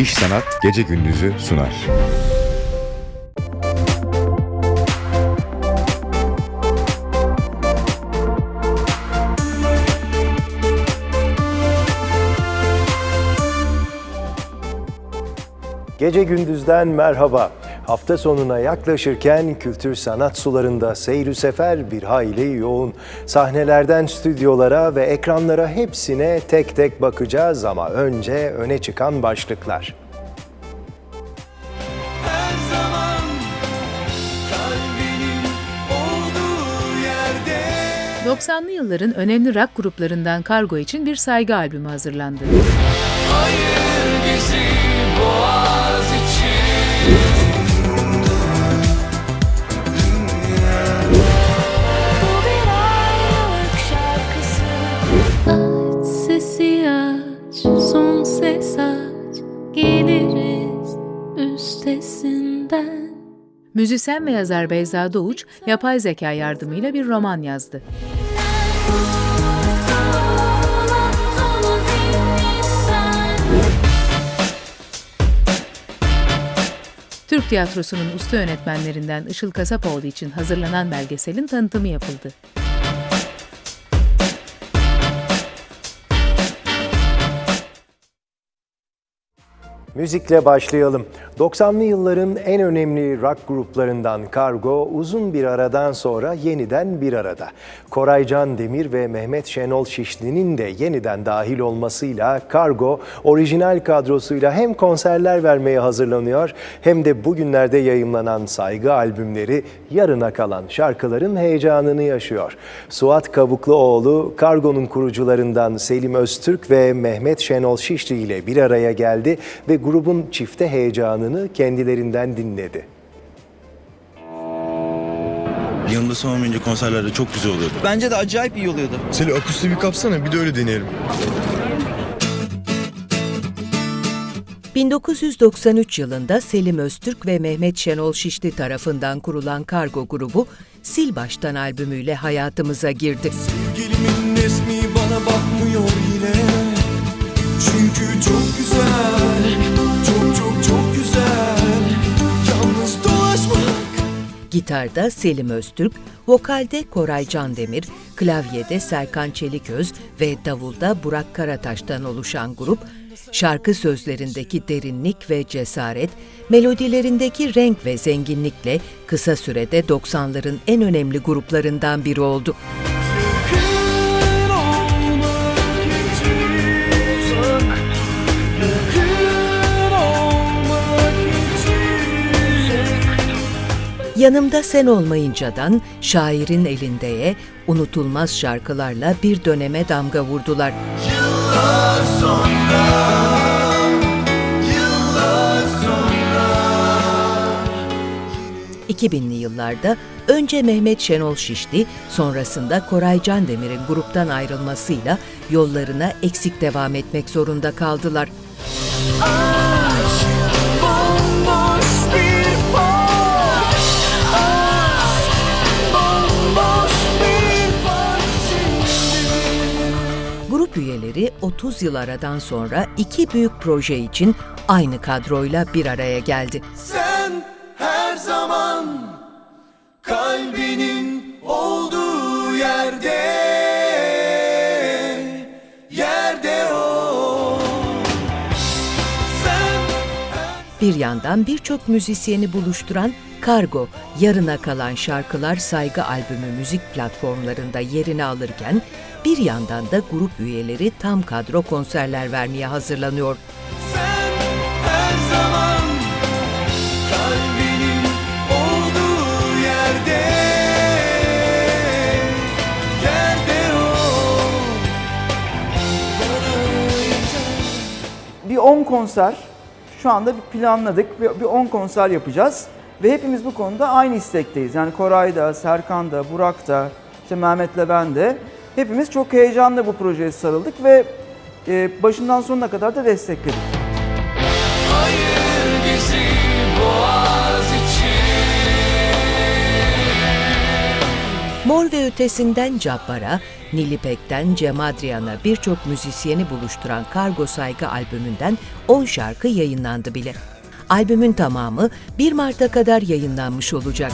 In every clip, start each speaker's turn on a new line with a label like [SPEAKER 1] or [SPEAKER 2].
[SPEAKER 1] İş Sanat Gece Gündüz'ü sunar.
[SPEAKER 2] Gece gündüzden merhaba. Hafta sonuna yaklaşırken kültür sanat sularında seyri sefer bir hayli yoğun. Sahnelerden stüdyolara ve ekranlara hepsine tek tek bakacağız ama önce öne çıkan başlıklar.
[SPEAKER 3] yerde
[SPEAKER 4] 90'lı yılların önemli rock gruplarından Kargo için bir saygı albümü hazırlandı.
[SPEAKER 3] Hayır
[SPEAKER 4] Müzisyen ve yazar Beyza Doğuç, yapay zeka yardımıyla bir roman yazdı. Türk tiyatrosunun usta yönetmenlerinden Işıl Kasapoğlu için hazırlanan belgeselin tanıtımı yapıldı.
[SPEAKER 2] Müzikle başlayalım. 90'lı yılların en önemli rock gruplarından Kargo uzun bir aradan sonra yeniden bir arada. Koray Can Demir ve Mehmet Şenol Şişli'nin de yeniden dahil olmasıyla Kargo orijinal kadrosuyla hem konserler vermeye hazırlanıyor hem de bugünlerde yayımlanan saygı albümleri yarına kalan şarkıların heyecanını yaşıyor. Suat Kabukluoğlu Kargo'nun kurucularından Selim Öztürk ve Mehmet Şenol Şişli ile bir araya geldi ve grubun çifte heyecanını kendilerinden dinledi.
[SPEAKER 5] Yanında son olmayınca konserlerde çok güzel oluyordu.
[SPEAKER 6] Bence de acayip iyi oluyordu.
[SPEAKER 7] Seni akustiği bir kapsana bir de öyle deneyelim.
[SPEAKER 8] 1993 yılında Selim Öztürk ve Mehmet Şenol Şişli tarafından kurulan Kargo grubu Sil Baştan albümüyle hayatımıza girdi.
[SPEAKER 3] Sevgilimin resmi bana bakmıyor yine Çünkü çok güzel
[SPEAKER 8] Gitarda Selim Öztürk, vokalde Koray Candemir, klavyede Serkan Çeliköz ve davulda Burak Karataş'tan oluşan grup, şarkı sözlerindeki derinlik ve cesaret, melodilerindeki renk ve zenginlikle kısa sürede 90'ların en önemli gruplarından biri oldu. Yanımda Sen Olmayıncadan Şairin Elinde'ye unutulmaz şarkılarla bir döneme damga vurdular.
[SPEAKER 3] Yıllar sonra Yıllar sonra
[SPEAKER 8] 2000'li yıllarda önce Mehmet Şenol Şişli, sonrasında Koray Candemir'in gruptan ayrılmasıyla yollarına eksik devam etmek zorunda kaldılar.
[SPEAKER 3] Bomboş
[SPEAKER 8] Üyeleri 30 yıl aradan sonra iki büyük proje için aynı kadroyla bir araya geldi.
[SPEAKER 3] Sen her zaman kalbinin olduğu Yerde
[SPEAKER 8] Bir yandan birçok müzisyeni buluşturan Kargo, yarına kalan şarkılar saygı albümü müzik platformlarında yerini alırken, bir yandan da grup üyeleri tam kadro konserler vermeye hazırlanıyor.
[SPEAKER 3] Sen her zaman kalbinin olduğu yerde Yerde o
[SPEAKER 6] Bir 10 konser şu anda bir planladık. Bir bir 10 konser yapacağız. Ve hepimiz bu konuda aynı istekteyiz. Yani Koray da, Serkan da, Burak da, işte Mehmet'le ben de. Hepimiz çok heyecanla bu projeye sarıldık ve e, başından sonuna kadar da destekledik.
[SPEAKER 8] Mor ve Ötesi'nden Cabbar'a, Nilipek'ten Cem Adrian'a birçok müzisyeni buluşturan Kargo Saygı albümünden 10 şarkı yayınlandı bile. Albümün tamamı 1 Mart'a kadar yayınlanmış olacak.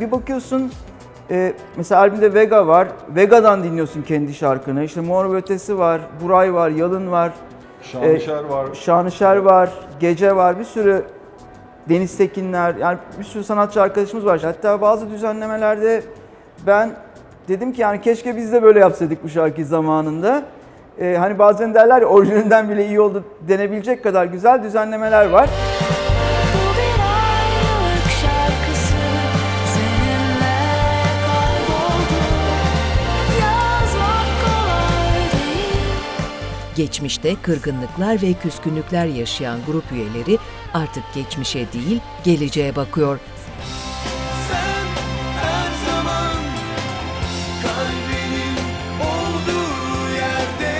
[SPEAKER 6] Bir bakıyorsun e, mesela albümde Vega var. Vega'dan dinliyorsun kendi şarkını. İşte Mor ve Ötesi var, Buray var, Yalın var.
[SPEAKER 7] Şanışer var.
[SPEAKER 6] Şanışer var, Gece var. Bir sürü Deniz Tekinler, yani bir sürü sanatçı arkadaşımız var. Hatta bazı düzenlemelerde ben dedim ki yani keşke biz de böyle yapsaydık bu şarkıyı zamanında. E, hani bazen derler ya orijinalinden bile iyi oldu denebilecek kadar güzel düzenlemeler var.
[SPEAKER 8] Geçmişte kırgınlıklar ve küskünlükler yaşayan grup üyeleri artık geçmişe değil, geleceğe bakıyor.
[SPEAKER 3] Sen her zaman kalbinin olduğu yerde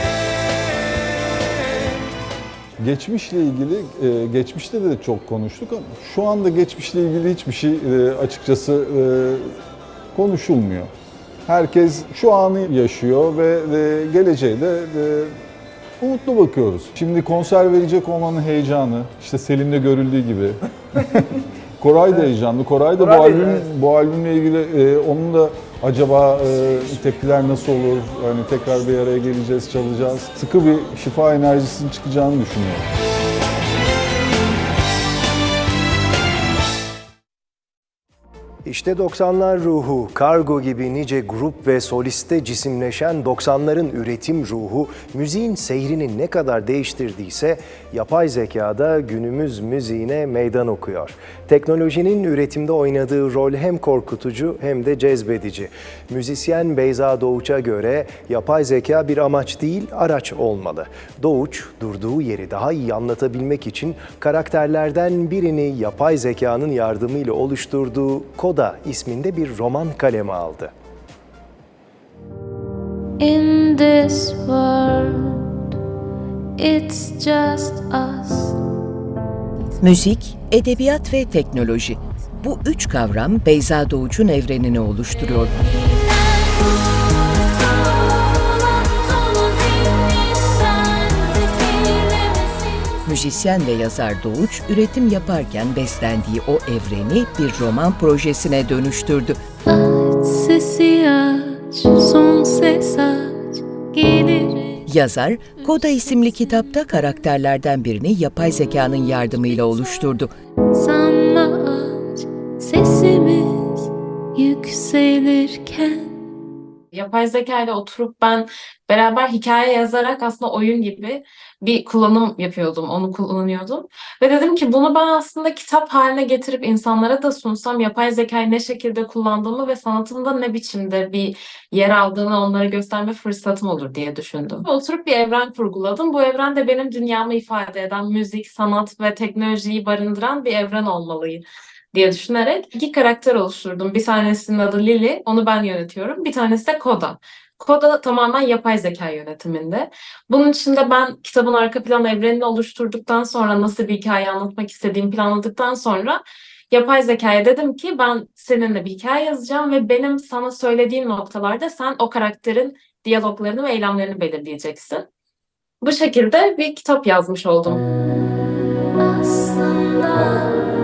[SPEAKER 9] Geçmişle ilgili, e, geçmişte de çok konuştuk ama şu anda geçmişle ilgili hiçbir şey e, açıkçası e, konuşulmuyor. Herkes şu anı yaşıyor ve geleceğe de umutlu bakıyoruz. Şimdi konser verecek olmanın heyecanı, işte Selim'de görüldüğü gibi. Koray da heyecanlı. Koray da
[SPEAKER 6] Koray
[SPEAKER 9] bu albüm
[SPEAKER 6] evet.
[SPEAKER 9] bu albümle ilgili e, onun da acaba e, tepkiler nasıl olur? Hani tekrar bir araya geleceğiz, çalacağız. Sıkı bir şifa enerjisinin çıkacağını düşünüyorum.
[SPEAKER 2] İşte 90'lar ruhu, kargo gibi nice grup ve soliste cisimleşen 90'ların üretim ruhu, müziğin seyrini ne kadar değiştirdiyse yapay zekada günümüz müziğine meydan okuyor. Teknolojinin üretimde oynadığı rol hem korkutucu hem de cezbedici. Müzisyen Beyza Doğuç'a göre yapay zeka bir amaç değil, araç olmalı. Doğuç, durduğu yeri daha iyi anlatabilmek için karakterlerden birini yapay zekanın yardımıyla oluşturduğu Koda isminde bir roman kaleme aldı.
[SPEAKER 10] In this world It's just us
[SPEAKER 8] Müzik, edebiyat ve teknoloji. Bu üç kavram Beyza Doğuç'un evrenini oluşturuyor. Müzisyen ve yazar Doğuç, üretim yaparken beslendiği o evreni bir roman projesine dönüştürdü.
[SPEAKER 10] Aç sesi aç Son ses aç Gelirim
[SPEAKER 8] Yazar, Koda isimli kitapta karakterlerden birini yapay zekanın yardımıyla oluşturdu.
[SPEAKER 10] Sanma aç Sesimiz yükselirken
[SPEAKER 11] Yapay zeka ile oturup ben beraber hikaye yazarak aslında oyun gibi bir kullanım yapıyordum, onu kullanıyordum. Ve dedim ki bunu ben aslında kitap haline getirip insanlara da sunsam yapay zekayı ne şekilde kullandığımı ve sanatımda ne biçimde bir yer aldığını onlara gösterme fırsatım olur diye düşündüm. Oturup bir evren kurguladım. Bu evren de benim dünyamı ifade eden müzik, sanat ve teknolojiyi barındıran bir evren olmalı diye düşünerek iki karakter oluşturdum. Bir tanesinin adı Lily, onu ben yönetiyorum. Bir tanesi de Koda. Koda tamamen yapay zeka yönetiminde. Bunun için de ben kitabın arka plan evrenini oluşturduktan sonra nasıl bir hikaye anlatmak istediğimi planladıktan sonra yapay zekaya dedim ki ben seninle bir hikaye yazacağım ve benim sana söylediğim noktalarda sen o karakterin diyaloglarını ve eylemlerini belirleyeceksin. Bu şekilde bir kitap yazmış oldum.
[SPEAKER 10] Aslında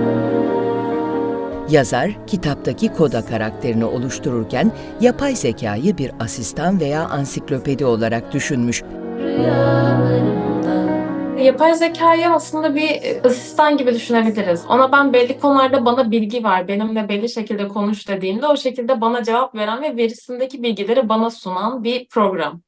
[SPEAKER 8] Yazar, kitaptaki Koda karakterini oluştururken yapay zekayı bir asistan veya ansiklopedi olarak düşünmüş.
[SPEAKER 11] Yapay zekayı aslında bir e, asistan gibi düşünebiliriz. Ona ben belli konularda bana bilgi var, benimle belli şekilde konuş dediğimde o şekilde bana cevap veren ve verisindeki bilgileri bana sunan bir program.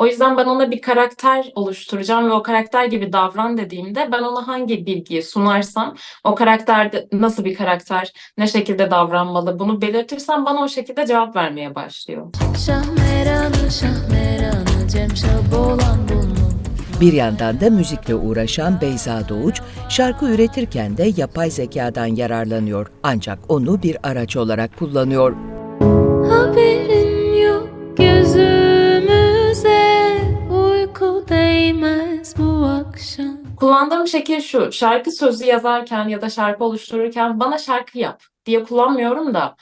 [SPEAKER 11] O yüzden ben ona bir karakter oluşturacağım ve o karakter gibi davran dediğimde ben ona hangi bilgiyi sunarsam o karakterde nasıl bir karakter, ne şekilde davranmalı bunu belirtirsem bana o şekilde cevap vermeye başlıyor.
[SPEAKER 10] Şahmeranı şahmeranı Cem Şabolan bulmuş
[SPEAKER 8] Bir yandan da müzikle uğraşan Beyza Doğuç, şarkı üretirken de yapay zekadan yararlanıyor. Ancak onu bir araç olarak kullanıyor.
[SPEAKER 10] Akşam
[SPEAKER 11] kullandığım şekil şu. Şarkı sözü yazarken ya da şarkı oluştururken bana şarkı yap diye kullanmıyorum da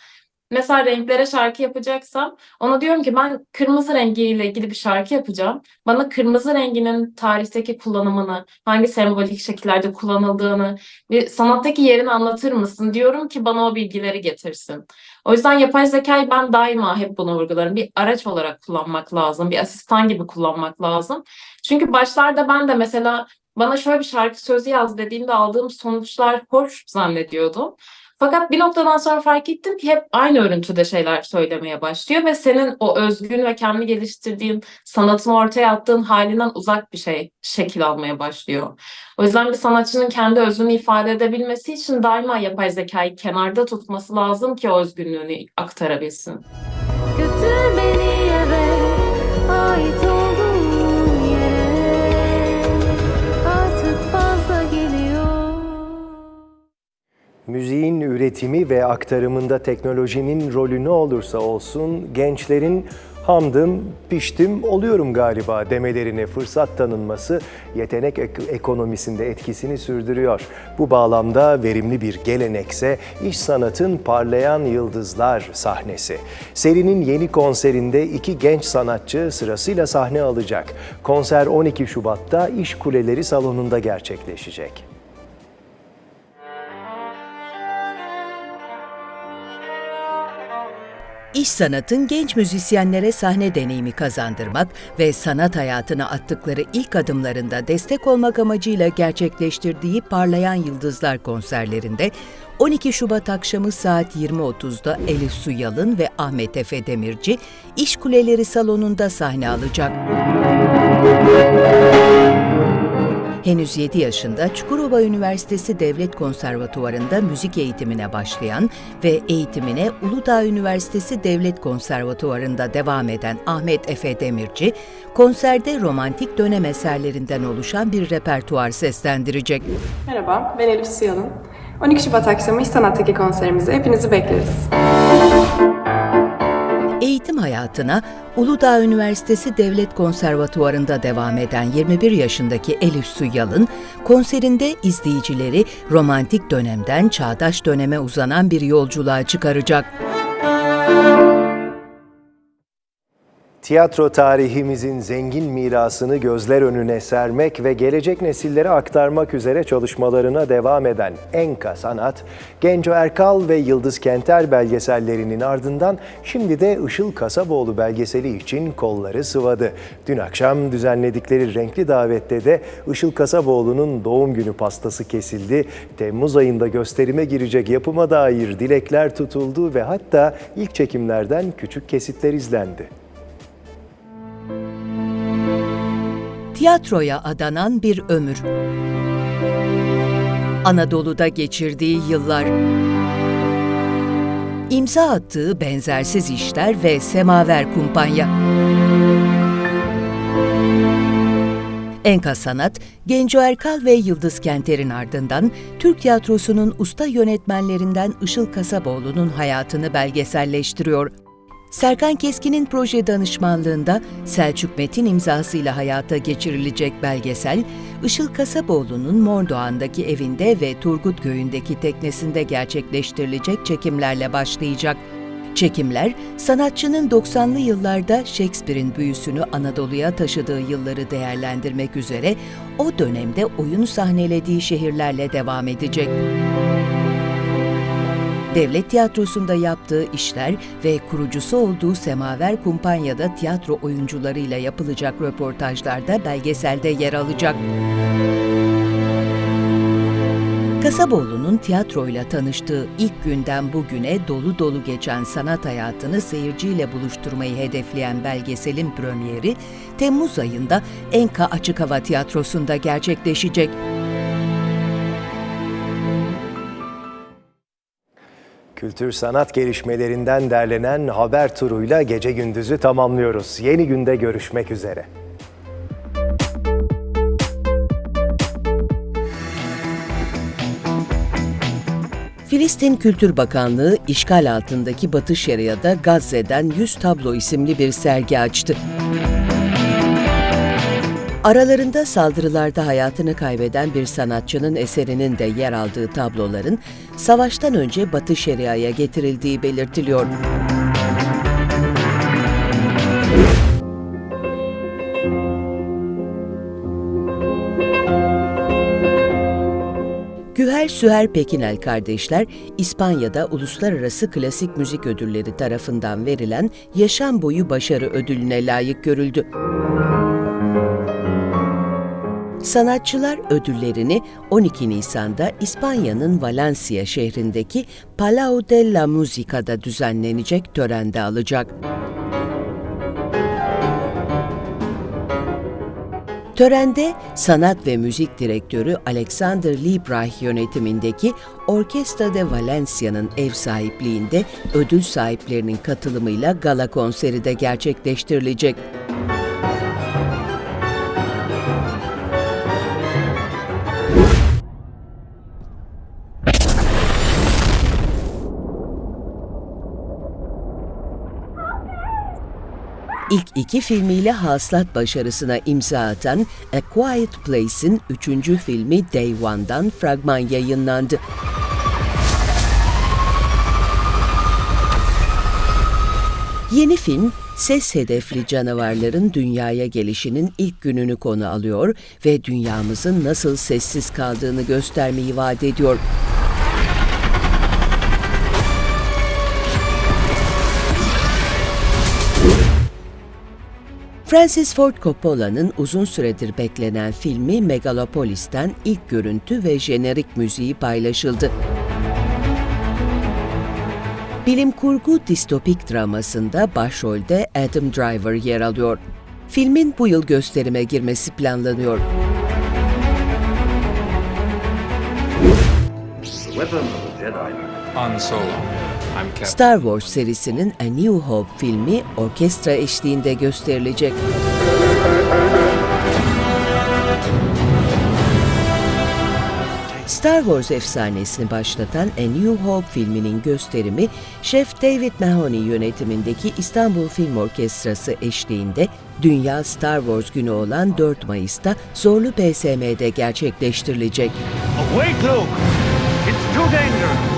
[SPEAKER 11] Mesela renklere şarkı yapacaksam ona diyorum ki ben kırmızı rengiyle ilgili bir şarkı yapacağım. Bana kırmızı renginin tarihteki kullanımını, hangi sembolik şekillerde kullanıldığını ve sanattaki yerini anlatır mısın? Diyorum ki bana o bilgileri getirsin. O yüzden yapay zekayı ben daima hep bunu vurgularım. Bir araç olarak kullanmak lazım, bir asistan gibi kullanmak lazım. Çünkü başlarda ben de mesela bana şöyle bir şarkı sözü yaz dediğimde aldığım sonuçlar hoş zannediyordum. Fakat bir noktadan sonra fark ettim ki hep aynı örüntüde şeyler söylemeye başlıyor ve senin o özgün ve kendi geliştirdiğin sanatını ortaya attığın halinden uzak bir şey şekil almaya başlıyor. O yüzden bir sanatçının kendi özünü ifade edebilmesi için daima yapay zekayı kenarda tutması lazım ki o özgünlüğünü aktarabilsin.
[SPEAKER 10] Götür beni
[SPEAKER 2] Müziğin üretimi ve aktarımında teknolojinin rolü ne olursa olsun gençlerin hamdım, piştim, oluyorum galiba demelerine fırsat tanınması yetenek ek- ekonomisinde etkisini sürdürüyor. Bu bağlamda verimli bir gelenekse iş sanatın parlayan yıldızlar sahnesi. Serinin yeni konserinde iki genç sanatçı sırasıyla sahne alacak. Konser 12 Şubat'ta İş Kuleleri Salonu'nda gerçekleşecek.
[SPEAKER 8] İş sanatın genç müzisyenlere sahne deneyimi kazandırmak ve sanat hayatına attıkları ilk adımlarında destek olmak amacıyla gerçekleştirdiği Parlayan Yıldızlar konserlerinde 12 Şubat akşamı saat 20.30'da Elif Su Yalın ve Ahmet Efe Demirci İş Kuleleri Salonu'nda sahne alacak. Henüz 7 yaşında Çukurova Üniversitesi Devlet Konservatuvarı'nda müzik eğitimine başlayan ve eğitimine Uludağ Üniversitesi Devlet Konservatuvarı'nda devam eden Ahmet Efe Demirci, konserde romantik dönem eserlerinden oluşan bir repertuar seslendirecek.
[SPEAKER 12] Merhaba, ben Elif Suyalın. 12 Şubat akşamı İş Sanat'taki konserimize hepinizi bekleriz.
[SPEAKER 8] Hayatına Uludağ Üniversitesi Devlet Konservatuvarı'nda devam eden 21 yaşındaki Elif Su Yalın, konserinde izleyicileri romantik dönemden çağdaş döneme uzanan bir yolculuğa çıkaracak.
[SPEAKER 2] Tiyatro tarihimizin zengin mirasını gözler önüne sermek ve gelecek nesillere aktarmak üzere çalışmalarına devam eden Enka Sanat, Genco Erkal ve Yıldız Kenter belgesellerinin ardından şimdi de Işıl Kasaboğlu belgeseli için kolları sıvadı. Dün akşam düzenledikleri renkli davette de Işıl Kasaboğlu'nun doğum günü pastası kesildi. Temmuz ayında gösterime girecek yapıma dair dilekler tutuldu ve hatta ilk çekimlerden küçük kesitler izlendi.
[SPEAKER 8] Tiyatroya adanan bir ömür. Anadolu'da geçirdiği yıllar. İmza attığı benzersiz işler ve Semaver Kumpanya. Enka Sanat, Genco Erkal ve Yıldız Kenter'in ardından Türk tiyatrosunun usta yönetmenlerinden Işıl Kasaboğlu'nun hayatını belgeselleştiriyor. Serkan Keskin'in proje danışmanlığında Selçuk Metin imzasıyla hayata geçirilecek belgesel, Işıl Kasaboğlu'nun Mordoğan'daki evinde ve Turgut Köyü'ndeki teknesinde gerçekleştirilecek çekimlerle başlayacak. Çekimler, sanatçının 90'lı yıllarda Shakespeare'in büyüsünü Anadolu'ya taşıdığı yılları değerlendirmek üzere o dönemde oyun sahnelediği şehirlerle devam edecek. Devlet tiyatrosunda yaptığı işler ve kurucusu olduğu Semaver Kumpanya'da tiyatro oyuncularıyla yapılacak röportajlarda belgeselde yer alacak. Kasaboğlu'nun tiyatroyla tanıştığı ilk günden bugüne dolu dolu geçen sanat hayatını seyirciyle buluşturmayı hedefleyen belgeselin premieri Temmuz ayında Enka Açık Hava Tiyatrosu'nda gerçekleşecek.
[SPEAKER 2] Kültür sanat gelişmelerinden derlenen haber turuyla gece gündüzü tamamlıyoruz. Yeni günde görüşmek üzere.
[SPEAKER 8] Filistin Kültür Bakanlığı işgal altındaki Batı Şeria'da Gazze'den 100 tablo isimli bir sergi açtı. Aralarında saldırılarda hayatını kaybeden bir sanatçının eserinin de yer aldığı tabloların savaştan önce Batı Şeria'ya getirildiği belirtiliyor. Güher Süher Pekinel kardeşler, İspanya'da Uluslararası Klasik Müzik Ödülleri tarafından verilen Yaşam Boyu Başarı Ödülüne layık görüldü. Sanatçılar ödüllerini 12 Nisan'da İspanya'nın Valencia şehrindeki Palau de la Musica'da düzenlenecek törende alacak. Törende sanat ve müzik direktörü Alexander Liebreich yönetimindeki Orkestra de Valencia'nın ev sahipliğinde ödül sahiplerinin katılımıyla gala konseri de gerçekleştirilecek. İlk iki filmiyle hasılat başarısına imza atan A Quiet Place'in üçüncü filmi Day One'dan fragman yayınlandı. Yeni film, ses hedefli canavarların dünyaya gelişinin ilk gününü konu alıyor ve dünyamızın nasıl sessiz kaldığını göstermeyi vaat ediyor. Francis Ford Coppola'nın uzun süredir beklenen filmi Megalopolis'ten ilk görüntü ve jenerik müziği paylaşıldı. Bilim kurgu distopik dramasında başrolde Adam Driver yer alıyor. Filmin bu yıl gösterime girmesi planlanıyor.
[SPEAKER 3] Han Solo.
[SPEAKER 8] Star Wars serisinin A New Hope filmi orkestra eşliğinde gösterilecek. Star Wars efsanesini başlatan A New Hope filminin gösterimi Şef David Mahoney yönetimindeki İstanbul Film Orkestrası eşliğinde Dünya Star Wars günü olan 4 Mayıs'ta Zorlu PSM'de gerçekleştirilecek.
[SPEAKER 3] Awake, Luke! It's too dangerous!